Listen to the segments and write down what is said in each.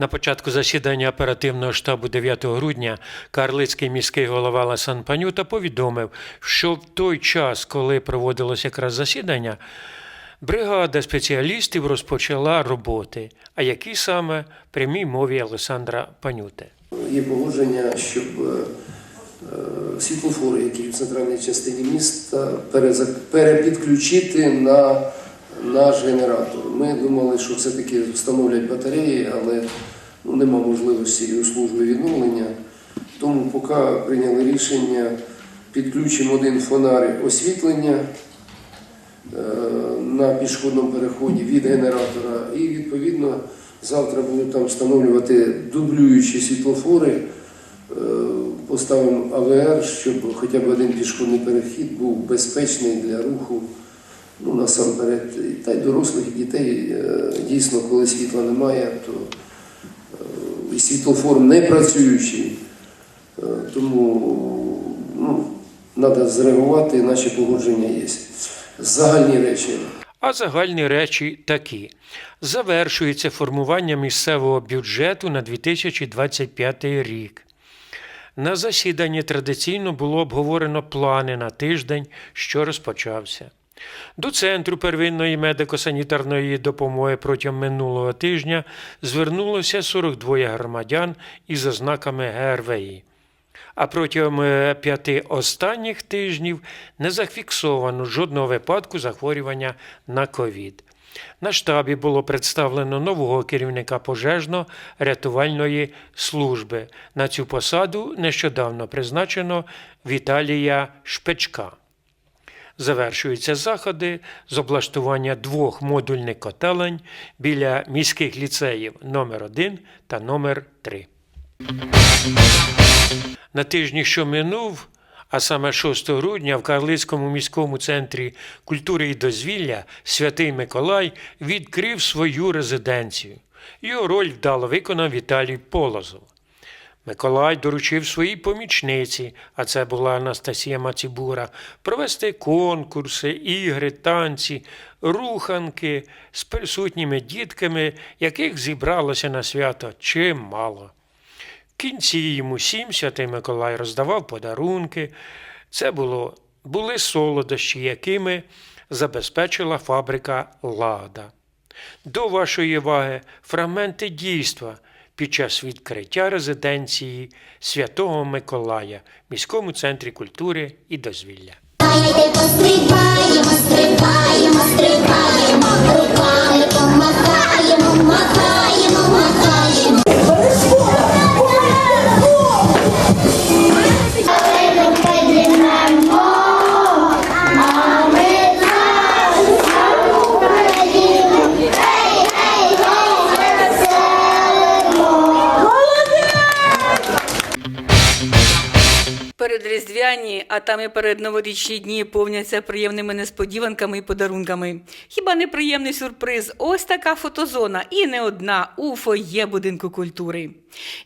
На початку засідання оперативного штабу 9 грудня Карлицький міський голова Ласан Панюта повідомив, що в той час, коли проводилося якраз засідання, бригада спеціалістів розпочала роботи. А які саме прямій мові Олександра Панюти? Є погодження, щоб е, е, світлофори, які в центральній частині міста, перепідключити на наш генератор. Ми думали, що все-таки встановлять батареї, але ну, нема можливості і у служби відновлення. Тому поки прийняли рішення, підключимо один фонарик освітлення е, на пішохідному переході від генератора і відповідно завтра будуть там встановлювати дублюючі світлофори. Е, Поставимо АВР, щоб хоча б один пішохідний перехід був безпечний для руху. Ну, насамперед, та й дорослих і дітей. Е, Дійсно, коли світла немає, то е, і світлофор не працюючий. Е, Тому ну, треба зреагувати, наші погодження є. Загальні речі. А загальні речі такі: завершується формування місцевого бюджету на 2025 рік. На засіданні традиційно було обговорено плани на тиждень, що розпочався. До Центру первинної медико-санітарної допомоги протягом минулого тижня звернулося 42 громадян із ознаками ГРВІ. А протягом е, п'яти останніх тижнів не зафіксовано жодного випадку захворювання на ковід. На штабі було представлено нового керівника пожежно-рятувальної служби. На цю посаду нещодавно призначено Віталія Шпечка. Завершуються заходи з облаштування двох модульних котелень біля міських ліцеїв номер 1 та номер 3 На тижні, що минув, а саме 6 грудня в Карлицькому міському центрі культури і дозвілля Святий Миколай відкрив свою резиденцію. Його роль вдало виконав Віталій Полозов. Миколай доручив своїй помічниці, а це була Анастасія Мацібура, провести конкурси, ігри, танці, руханки з присутніми дітками, яких зібралося на свято чимало. В кінці йому всім святий Миколай роздавав подарунки. Це було, були солодощі, якими забезпечила фабрика Лада. До вашої уваги фрагменти дійства під час відкриття резиденції Святого Миколая в міському центрі культури і дозвілля. Давайте стрибаємо, стрибаємо, руками помахаємо, махаємо, махаємо. Передріздвяні, а там і передноворічні дні повняться приємними несподіванками і подарунками. Хіба не приємний сюрприз? Ось така фотозона, і не одна у фоє будинку культури.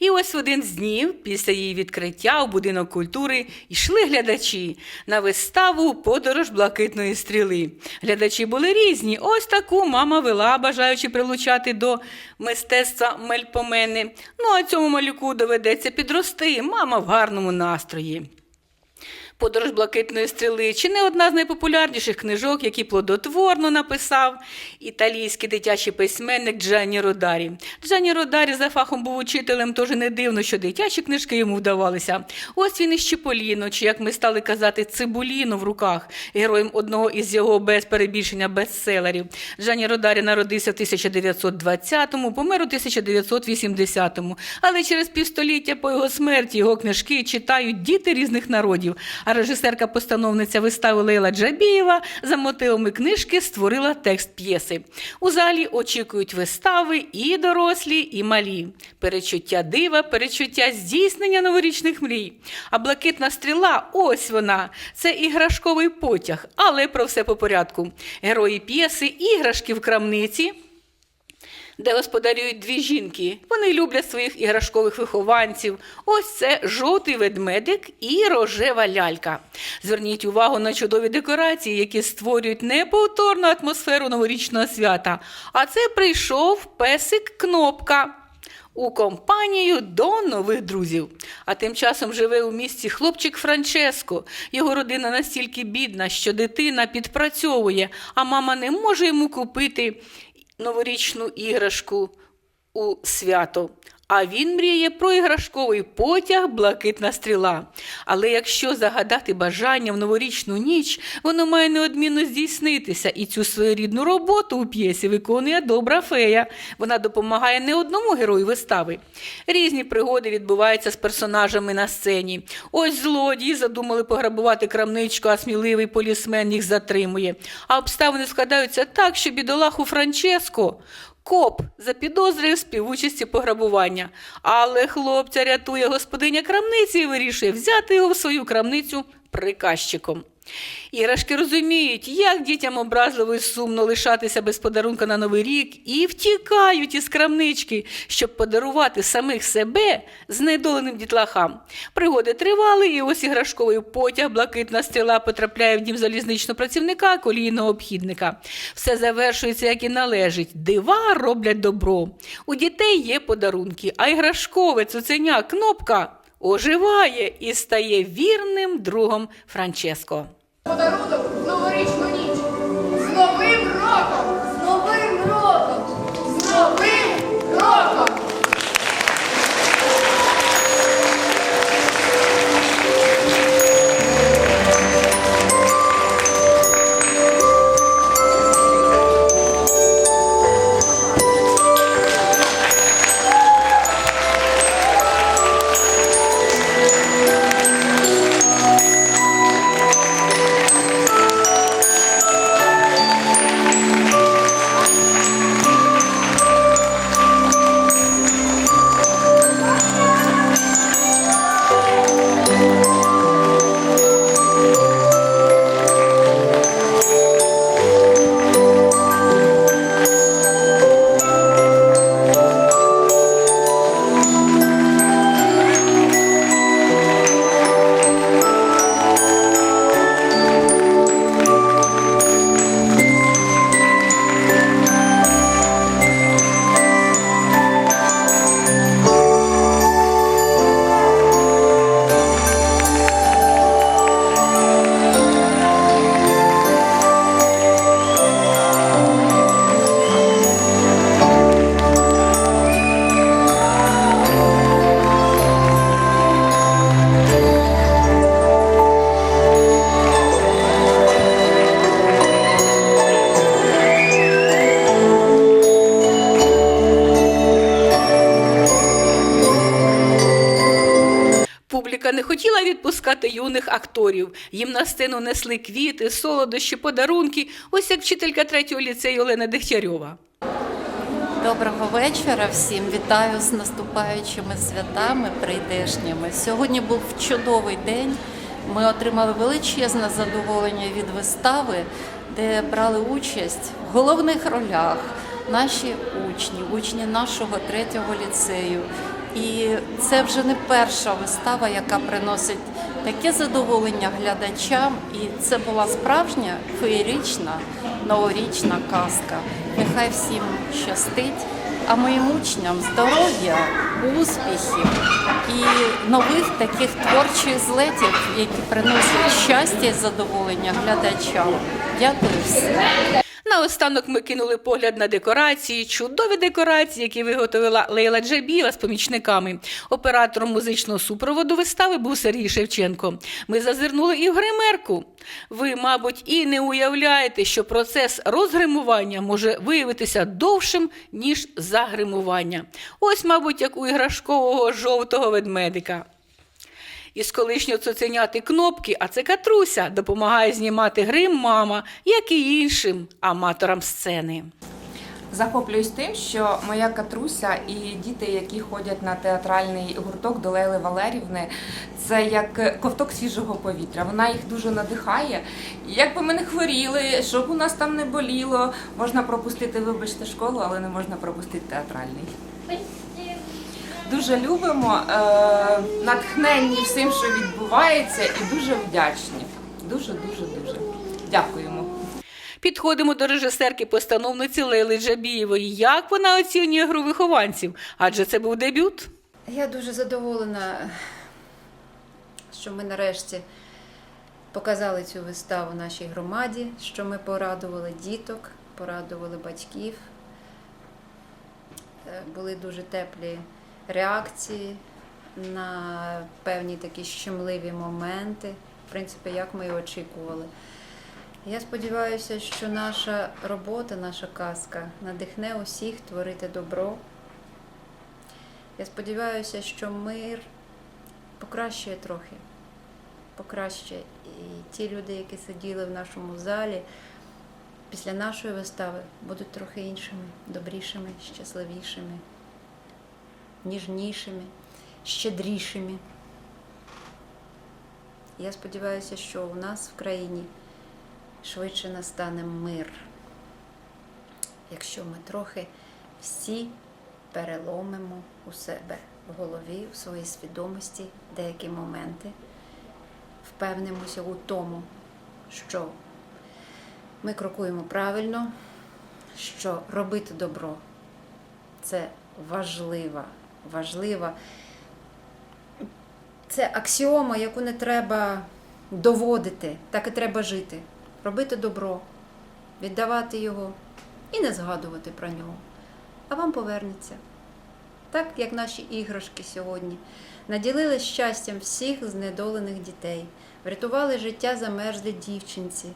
І ось в один з днів, після її відкриття у будинок культури, йшли глядачі на виставу Подорож блакитної стріли. Глядачі були різні. Ось таку мама вела, бажаючи прилучати до мистецтва мельпомени. Ну а цьому малюку доведеться підрости. Мама в гарному настрої. Подорож блакитної стріли чи не одна з найпопулярніших книжок, які плодотворно написав італійський дитячий письменник Джанні Родарі. Джанні Родарі за фахом був учителем, тож не дивно, що дитячі книжки йому вдавалися. Ось він із Чіполіно, чи як ми стали казати, Цибуліно в руках, героєм одного із його без перебільшення бестселерів. Джанні Родарі народився в 1920-му, помер у 1980-му. Але через півстоліття по його смерті його книжки читають діти різних народів. Режисерка-постановниця вистави Лейла Джабієва за мотивами книжки створила текст п'єси. У залі очікують вистави і дорослі, і малі. Перечуття дива, перечуття здійснення новорічних мрій. А блакитна стріла ось вона. Це іграшковий потяг, але про все по порядку. Герої п'єси, іграшки в крамниці де господарюють дві жінки. Вони люблять своїх іграшкових вихованців. Ось це жовтий ведмедик і рожева лялька. Зверніть увагу на чудові декорації, які створюють неповторну атмосферу новорічного свята. А це прийшов песик Кнопка. у компанію до нових друзів. А тим часом живе у місті хлопчик Франческо. Його родина настільки бідна, що дитина підпрацьовує, а мама не може йому купити новорічну іграшку у свято. А він мріє про іграшковий потяг Блакитна стріла. Але якщо загадати бажання в новорічну ніч, воно має неодмінно здійснитися. І цю своєрідну роботу у п'єсі виконує добра фея. Вона допомагає не одному герою вистави. Різні пригоди відбуваються з персонажами на сцені. Ось злодії задумали пограбувати крамничку, а сміливий полісмен їх затримує. А обставини складаються так, що бідолаху Франческо Коп запідозрив співучасті пограбування, але хлопця рятує господиня крамниці і вирішує взяти його в свою крамницю приказчиком. Іграшки розуміють, як дітям образливо і сумно лишатися без подарунка на Новий рік, і втікають із крамнички, щоб подарувати самих себе знедоленим дітлахам. Пригоди тривали, і ось іграшковий потяг, блакитна стріла потрапляє в дім залізничного працівника, колійного обхідника. Все завершується, як і належить. Дива роблять добро. У дітей є подарунки, а іграшкове цуценя кнопка оживає і стає вірним другом Франческо. подарунок новорічну ніч. З новим хотіла відпускати юних акторів. Їм на сцену несли квіти, солодощі, подарунки, ось як вчителька третього ліцею Олена Дегтярьова. Доброго вечора всім. Вітаю з наступаючими святами прийдешніми. Сьогодні був чудовий день. Ми отримали величезне задоволення від вистави, де брали участь в головних ролях наші учні, учні нашого третього ліцею. І це вже не перша вистава, яка приносить таке задоволення глядачам. І це була справжня феєрична новорічна казка. Нехай всім щастить, а моїм учням здоров'я, успіхів і нових таких творчих злетів, які приносять щастя і задоволення глядачам. Дякую всім. Наостанок ми кинули погляд на декорації, чудові декорації, які виготовила Лейла Джабіла з помічниками. Оператором музичного супроводу вистави був Сергій Шевченко. Ми зазирнули і в гримерку. Ви, мабуть, і не уявляєте, що процес розгримування може виявитися довшим, ніж загримування. Ось, мабуть, як у іграшкового жовтого ведмедика. Із колишнього цуценяти кнопки, а це Катруся допомагає знімати грим мама, як і іншим аматорам сцени. Захоплююсь тим, що моя Катруся і діти, які ходять на театральний гурток до Лейли Валерівни, це як ковток свіжого повітря. Вона їх дуже надихає. Як би ми не хворіли, щоб у нас там не боліло, можна пропустити, вибачте, школу, але не можна пропустити театральний. Дуже любимо, е, натхненні всім, що відбувається, і дуже вдячні. Дуже, дуже, дуже. Дякуємо. Підходимо до режисерки постановниці Лейли Джабієвої. Як вона оцінює гру вихованців? Адже це був дебют. Я дуже задоволена, що ми нарешті показали цю виставу нашій громаді, що ми порадували діток, порадували батьків. Е, Були дуже теплі реакції на певні такі щемливі моменти, в принципі, як ми і очікували. Я сподіваюся, що наша робота, наша казка надихне усіх творити добро. Я сподіваюся, що мир покращує трохи. Покращує. І ті люди, які сиділи в нашому залі, після нашої вистави будуть трохи іншими, добрішими, щасливішими, ніжнішими, щедрішими. Я сподіваюся, що у нас в країні швидше настане мир, якщо ми трохи всі переломимо у себе в голові, у своїй свідомості деякі моменти, впевнимося у тому, що ми крокуємо правильно, що робити добро це важлива, важлива. Це аксіома, яку не треба доводити, так і треба жити. Робити добро, віддавати його і не згадувати про нього а вам повернеться. Так, як наші іграшки сьогодні наділили щастям всіх знедолених дітей, врятували життя замерзлій дівчинці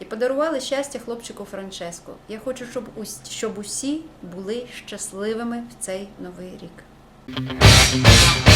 і подарували щастя хлопчику Франческо. Я хочу, щоб усі були щасливими в цей новий рік. Música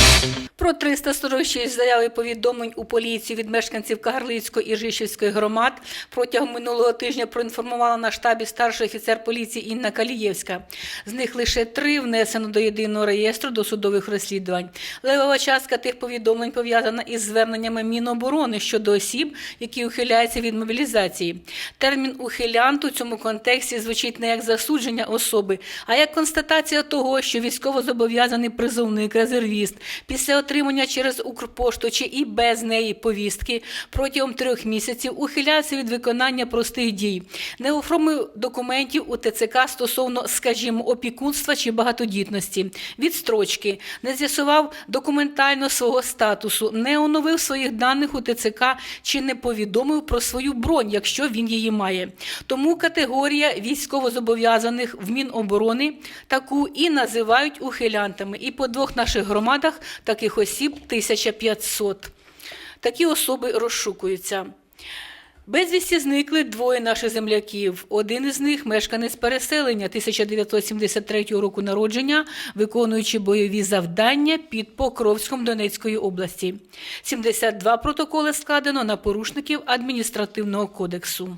Про 346 заяв і повідомлень у поліцію від мешканців Кагарлицької і Жишівської громад протягом минулого тижня проінформувала на штабі старший офіцер поліції Інна Калієвська. З них лише три внесено до єдиного реєстру досудових розслідувань. Левова частка тих повідомлень пов'язана із зверненнями Міноборони щодо осіб, які ухиляються від мобілізації. Термін ухилянт у цьому контексті звучить не як засудження особи, а як констатація того, що військовозобов'язаний призовник резервіст після отримання через Укрпошту чи і без неї повістки протягом трьох місяців ухиляється від виконання простих дій, не оформив документів у ТЦК стосовно, скажімо, опікунства чи багатодітності, відстрочки, не з'ясував документально свого статусу, не оновив своїх даних у ТЦК чи не повідомив про свою бронь, якщо він її має. Тому категорія військовозобов'язаних в Міноборони таку і називають ухилянтами. І по двох наших громадах таких осіб 1500. Такі особи розшукуються. Безвісті зникли двоє наших земляків. Один із них мешканець переселення 1973 року народження, виконуючи бойові завдання під Покровськом Донецької області. 72 протоколи складено на порушників адміністративного кодексу.